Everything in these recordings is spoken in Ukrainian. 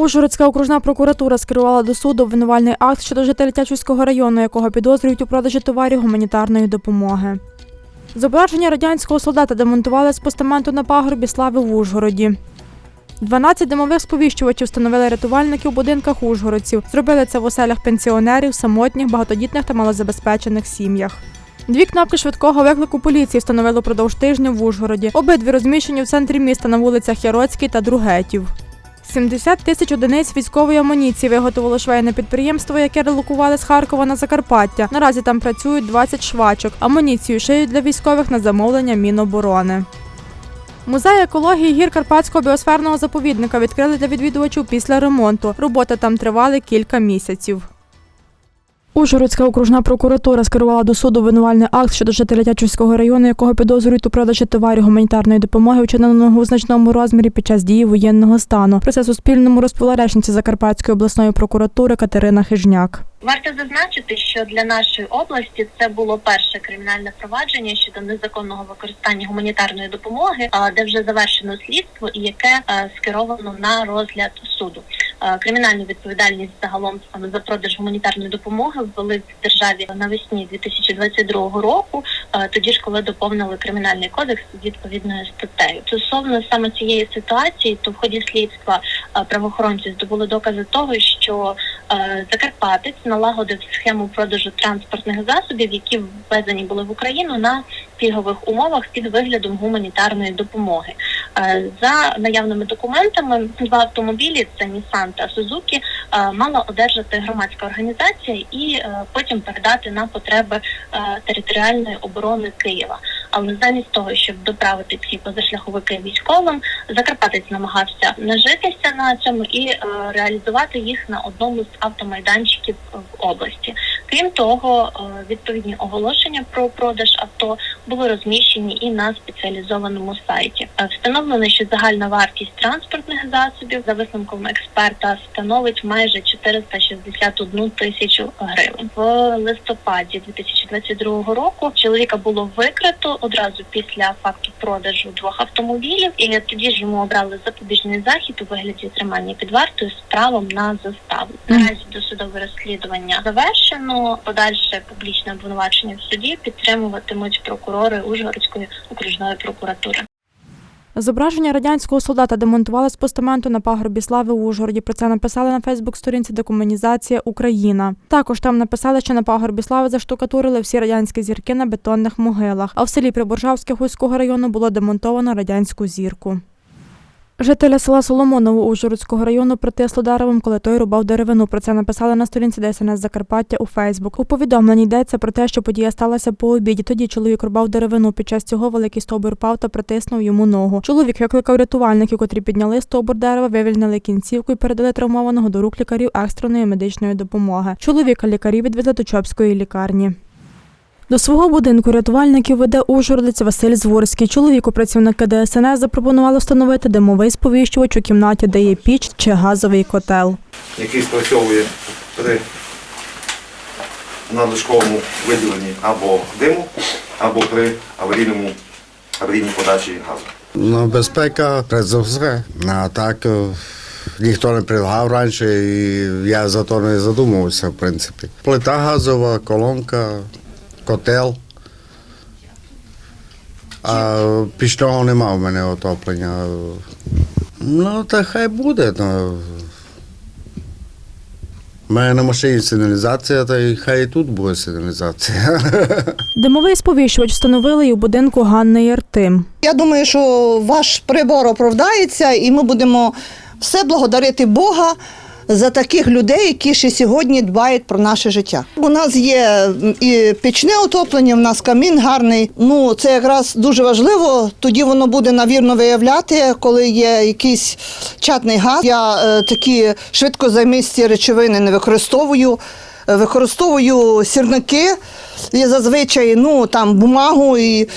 Ужгородська окружна прокуратура скерувала до суду обвинувальний акт щодо жителя Тячівського району, якого підозрюють у продажі товарів гуманітарної допомоги. Зображення радянського солдата демонтували з постаменту на пагорбі слави в Ужгороді. 12 димових сповіщувачів встановили рятувальники у будинках ужгородців. Зробили це в оселях пенсіонерів, самотніх, багатодітних та малозабезпечених сім'ях. Дві кнопки швидкого виклику поліції встановили упродовж тижня в Ужгороді. Обидві розміщені в центрі міста на вулицях Яроцькій та Другетів. 70 тисяч одиниць військової амуніції виготовило швейне підприємство, яке релокували з Харкова на Закарпаття. Наразі там працюють 20 швачок. Амуніцію шиють для військових на замовлення Міноборони. Музей екології гір Карпатського біосферного заповідника відкрили для відвідувачів після ремонту. Роботи там тривали кілька місяців. Ужгородська окружна прокуратура скерувала до суду винувальний акт щодо жителя Тячівського району, якого підозрюють у продажі товарів гуманітарної допомоги, вчиненого у значному розмірі під час дії воєнного стану. Про це Суспільному розповіла речниця Закарпатської обласної прокуратури Катерина Хижняк. Варто зазначити, що для нашої області це було перше кримінальне провадження щодо незаконного використання гуманітарної допомоги, де вже завершено слідство і яке скеровано на розгляд суду. Кримінальну відповідальність загалом за продаж гуманітарної допомоги ввели в державі навесні 2022 року. Тоді ж, коли доповнили кримінальний кодекс відповідною статтею. Стосовно саме цієї ситуації, то в ході слідства правоохоронці здобули докази того, що Закарпатець налагодив схему продажу транспортних засобів, які ввезені були в Україну на пільгових умовах під виглядом гуманітарної допомоги. Е, За наявними документами, два автомобілі це Nissan та Suzuki, е, мала одержати громадська організація і е, потім передати на потреби територіальної оборони Києва. Але замість того, щоб доправити ці позашляховики військовим, Закарпатець намагався нажитися на цьому і е, реалізувати їх на одному з автомайданчиків в області. Крім того, е, відповідні оголошення про продаж авто були розміщені і на спеціалізованому сайті. Е, Встановлено, що загальна вартість транспортних засобів за висновком експерта становить майже 461 тисячу гривень. В листопаді 2022 року чоловіка було викрито одразу після факту продажу двох автомобілів, і тоді ж йому обрали запобіжний захід у вигляді тримання під вартою з правом на заставу. Наразі досудове розслідування завершено. Подальше публічне обвинувачення в суді підтримуватимуть прокурори Ужгородської окружної прокуратури. Зображення радянського солдата демонтували з постаменту на пагорбі слави у Ужгороді. Про це написали на Фейсбук-сторінці Декомунізація Україна. Також там написали, що на пагорбі слави заштукатурили всі радянські зірки на бетонних могилах. А в селі Приборжавське Гуського району було демонтовано радянську зірку. Жителя села Соломоново Ужгородського району притисло деревом, коли той рубав деревину. Про це написали на сторінці ДСНС Закарпаття у Фейсбук. У повідомленні йдеться про те, що подія сталася по обіді. Тоді чоловік рубав деревину. Під час цього великий стовбур впав та притиснув йому ногу. Чоловік викликав рятувальників, котрі підняли стовбур дерева, вивільнили кінцівку і передали травмованого до рук лікарів екстреної медичної допомоги. Чоловіка лікарі відвезли до Чопської лікарні. До свого будинку рятувальників веде ужгородець Василь Зворський. Чоловіку працівники ДСНС запропонували встановити димовий сповіщувач у кімнаті, де є піч чи газовий котел. який спрацьовує при надлишковому виділенні або диму, або при аварійному аварійній подачі газу. Ну, безпека, все. А так е, ніхто не предлагав раніше, і я за то не задумувався, в принципі. Плита газова, колонка, котел. А пічного нема в мене отоплення. Ну, та хай буде. Ну. У мене на машині сигналізація, та й хай і тут буде сигналізація. Димовий сповіщувач встановили і у будинку Ганни Яртим. Я думаю, що ваш прибор оправдається, і ми будемо все благодарити Бога за таких людей, які ще сьогодні дбають про наше життя. У нас є і пічне отоплення, в нас камін гарний. Ну це якраз дуже важливо. Тоді воно буде навірно виявляти, коли є якийсь чатний газ. Я е, такі швидкозаймисті речовини не використовую. Використовую сірники і зазвичай ну там бумагу і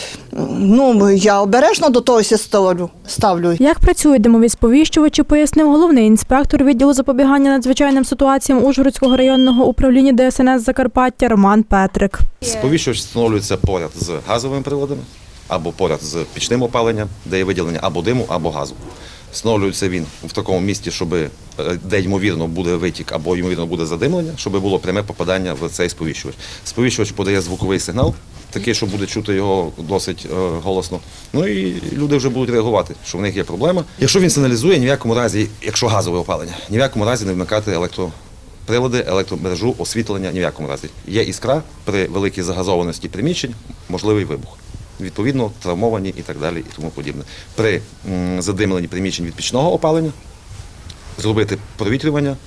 ну я обережно до того ставлю. ставлю. Як працюють димові сповіщувачі, пояснив головний інспектор відділу запобігання надзвичайним ситуаціям Ужгородського районного управління ДСНС Закарпаття Роман Петрик. Сповіщувач встановлюється поряд з газовими приладами, або поряд з пічним опаленням, де є виділення або диму, або газу. Встановлюється він в такому місці, щоб е, де ймовірно буде витік або ймовірно буде задимлення, щоб було пряме попадання в цей сповіщувач. Сповіщувач подає звуковий сигнал, такий, що буде чути його досить е, голосно. Ну і люди вже будуть реагувати, що в них є проблема. Якщо він сигналізує, ні в якому разі, якщо газове опалення, ні в якому разі не вмикати електроприлади, електромережу, освітлення, ні в якому разі. Є іскра при великій загазованості приміщень, можливий вибух. Відповідно, травмовані і так далі, і тому подібне. При задимленні приміщень від пічного опалення зробити провітрювання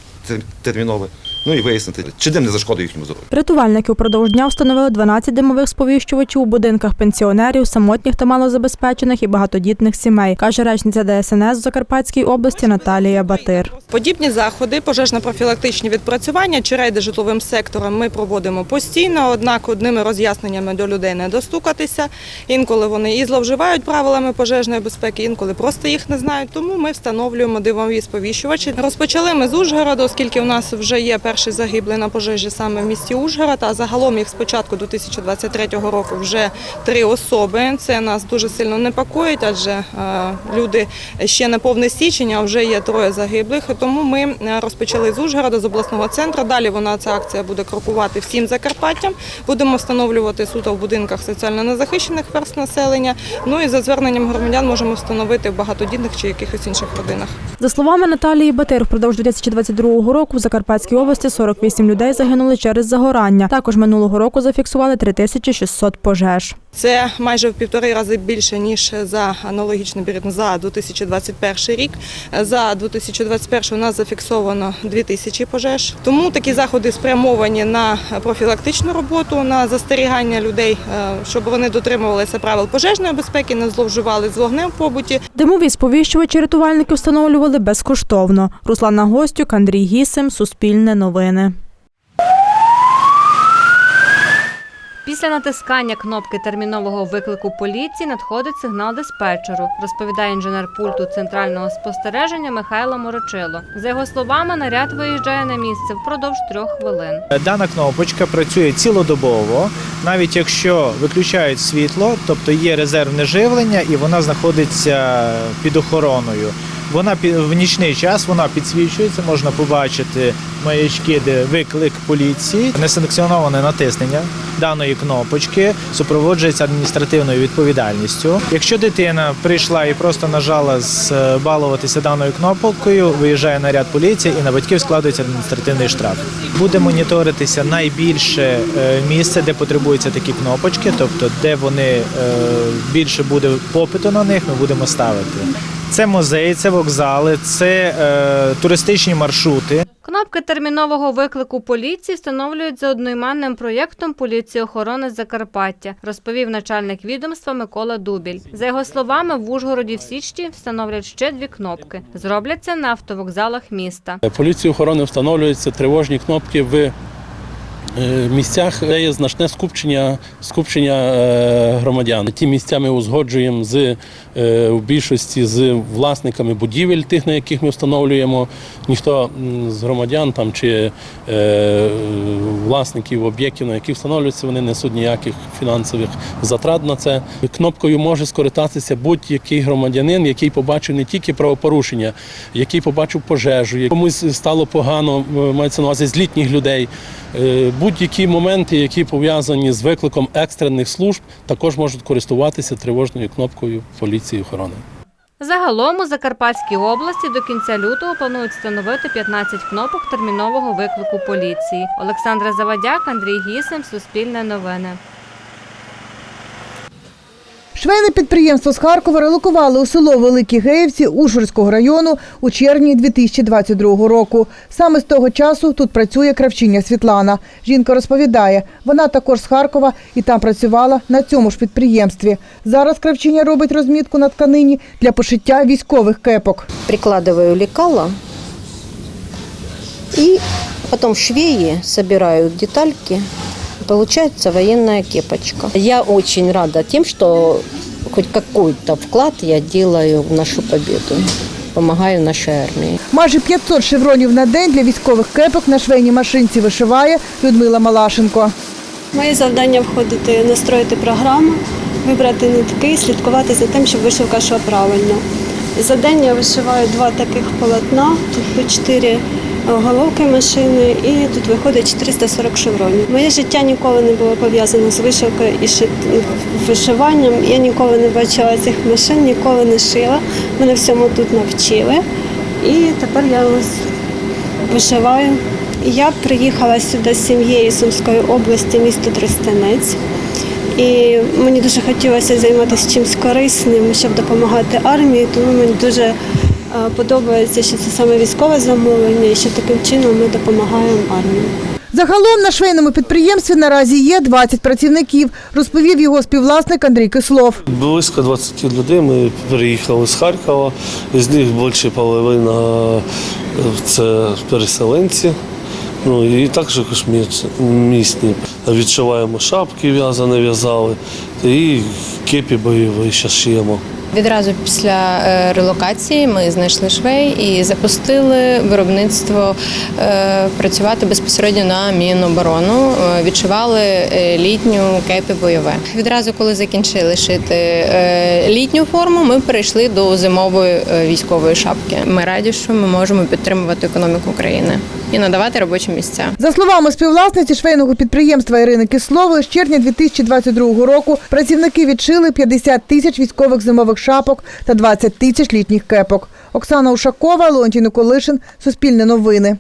термінове, ну і вияснити, чи дим не зашкодить їхньому здоров'ю. Рятувальники упродовж дня встановили 12 димових сповіщувачів у будинках пенсіонерів, самотніх та малозабезпечених і багатодітних сімей, каже речниця ДСНС в Закарпатській області Наталія Батир. Подібні заходи, пожежно-профілактичні відпрацювання чи рейди житловим сектором ми проводимо постійно, однак одними роз'ясненнями до людей не достукатися. Інколи вони і зловживають правилами пожежної безпеки, інколи просто їх не знають. Тому ми встановлюємо димові сповіщувачі. Розпочали ми з Ужгорода, оскільки у нас вже є перший загиблий на пожежі саме в місті Ужгород. А загалом їх з початку 2023 року вже три особи. Це нас дуже сильно непокоїть, адже е, люди ще не повний січень, а вже є троє загиблих. Тому ми е, розпочали з Ужгорода, з обласного центру. Далі вона ця акція буде крокувати всім Закарпаттям. Будемо встановлювати суто в будинках соціально незахищених верст населення. Ну і за зверненням громадян можемо встановити в багатодітних чи якихось інших родинах. За словами Наталії Батир, впродовж 2022 року в Закарпатській області 48 людей загинули через загорання. Також минулого року зафіксували 3600 пожеж. Це майже в півтори рази більше ніж за аналогічний період за 2021 рік. За 2021 у нас зафіксовано 2000 пожеж. Тому такі заходи спрямовані на профілактичну роботу, на застерігання людей, е, щоб вони дотримувалися правил пожежної безпеки, не зловживали з вогнем в побуті. Димові сповіщувачі рятувальники встановлювали безкоштовно. Руслана Гостюк, Андрій Гісим, Суспільне новини. Після натискання кнопки термінового виклику поліції надходить сигнал диспетчеру, розповідає інженер пульту центрального спостереження Михайло Морочило. За його словами, наряд виїжджає на місце впродовж трьох хвилин. Дана кнопочка працює цілодобово, навіть якщо виключають світло, тобто є резервне живлення і вона знаходиться під охороною. Вона в нічний час вона підсвічується, можна побачити маячки, де виклик поліції. Несанкціоноване натиснення даної кнопочки супроводжується адміністративною відповідальністю. Якщо дитина прийшла і просто нажала збалуватися даною кнопкою, виїжджає наряд поліції і на батьків складується адміністративний штраф. Буде моніторитися найбільше е, місце, де потребуються такі кнопочки, тобто де вони е, більше буде попиту на них, ми будемо ставити. Це музеї, це вокзали, це е, туристичні маршрути. Кнопки термінового виклику поліції встановлюють за одноіменним проєктом поліції охорони Закарпаття, розповів начальник відомства Микола Дубіль. За його словами, в Ужгороді в січні встановлять ще дві кнопки. Зроблять це на автовокзалах міста. Поліції охорони встановлюються тривожні кнопки в місцях, де є значне скупчення, скупчення е, громадян. Ті місця ми узгоджуємо з е, в більшості з власниками будівель, тих, на яких ми встановлюємо. Ніхто з громадян там чи е, власників об'єктів, на яких встановлюються, вони несуть ніяких фінансових затрат на це. Кнопкою може скористатися будь-який громадянин, який побачив не тільки правопорушення, який побачив пожежу, комусь стало погано, е, мається на увазі літніх людей. Будь-які моменти, які пов'язані з викликом екстрених служб, також можуть користуватися тривожною кнопкою поліції охорони. Загалом у Закарпатській області до кінця лютого планують встановити 15 кнопок термінового виклику поліції. Олександра Завадяк, Андрій Гісем, Суспільне новини. Швейне підприємство з Харкова релокували у село Великі Геївці Ужгородського району у червні 2022 року. Саме з того часу тут працює кравчиня Світлана. Жінка розповідає, вона також з Харкова і там працювала на цьому ж підприємстві. Зараз кравчиня робить розмітку на тканині для пошиття військових кепок. прикладываю лекала и потом швеи собирают детальки. Получается военная кепочка. Я очень рада тем, что хоть какой-то вклад я делаю в нашу победу. Помогаю нашей армии. Майже 500 шевронів на день для військових кепок на швейній машинці вишиває Людмила Малашенко. Моє завдання входити, настроїти програму, вибрати нитки слідкувати за тим, щоб вишивка йшла правильно. За день я вишиваю два таких полотна, тут по чотири головки машини і тут виходить 440 шевронів. Моє життя ніколи не було пов'язане з вишивкою і вишиванням. Я ніколи не бачила цих машин, ніколи не шила. Мене всьому тут навчили. І тепер я ось вишиваю. Я приїхала сюди з сім'єю Сумської області, місто Тростянець. І мені дуже хотілося займатися чимось корисним, щоб допомагати армії, тому мені дуже подобається, що це саме військове замовлення і що таким чином ми допомагаємо армії. Загалом на швейному підприємстві наразі є 20 працівників, розповів його співвласник Андрій Кислов. Близько 20 людей. Ми приїхали з Харкова. З них більше половина е, це переселенці. Ну і також міс- місні. Відшиваємо шапки, в'язані в'язали, і кепі бойові ще шиємо. Відразу після е, релокації ми знайшли швей і запустили виробництво е, працювати безпосередньо на Міноборону. Е, Відшивали літню кепі бойове. Відразу, коли закінчили шити літню форму, ми перейшли до зимової військової шапки. Ми раді, що ми можемо підтримувати економіку країни і надавати робочі місця. За словами співвласниці швейного підприємства Ірини Кислової, з червня 2022 року працівники відшили 50 тисяч військових зимових шапок та 20 тисяч літніх кепок. Оксана Ушакова, Леонтій Николишин, Суспільне новини.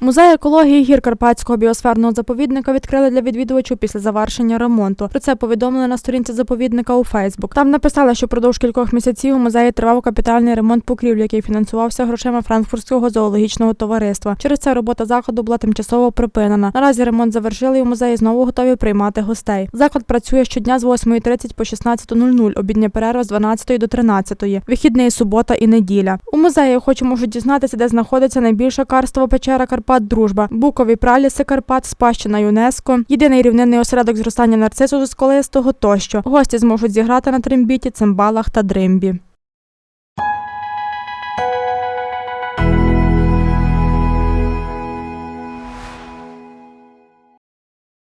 Музей екології гір Карпатського біосферного заповідника відкрили для відвідувачів після завершення ремонту. Про це повідомили на сторінці заповідника у Фейсбук. Там написали, що впродовж кількох місяців у музеї тривав капітальний ремонт покрівлі, який фінансувався грошима Франкфуртського зоологічного товариства. Через це робота заходу була тимчасово припинена. Наразі ремонт завершили і у музеї знову готові приймати гостей. Заклад працює щодня з 8.30 по 16.00, обідня перерва з 12 до 13. Вихідний субота і неділя. У музеї охочі можуть дізнатися, де знаходиться найбільша карстова печера Карпат Дружба, букові праліси Карпат, спадщина ЮНЕСКО, єдиний рівнинний осередок зростання нарцису з колистого тощо. Гості зможуть зіграти на трембіті, цимбалах та дримбі.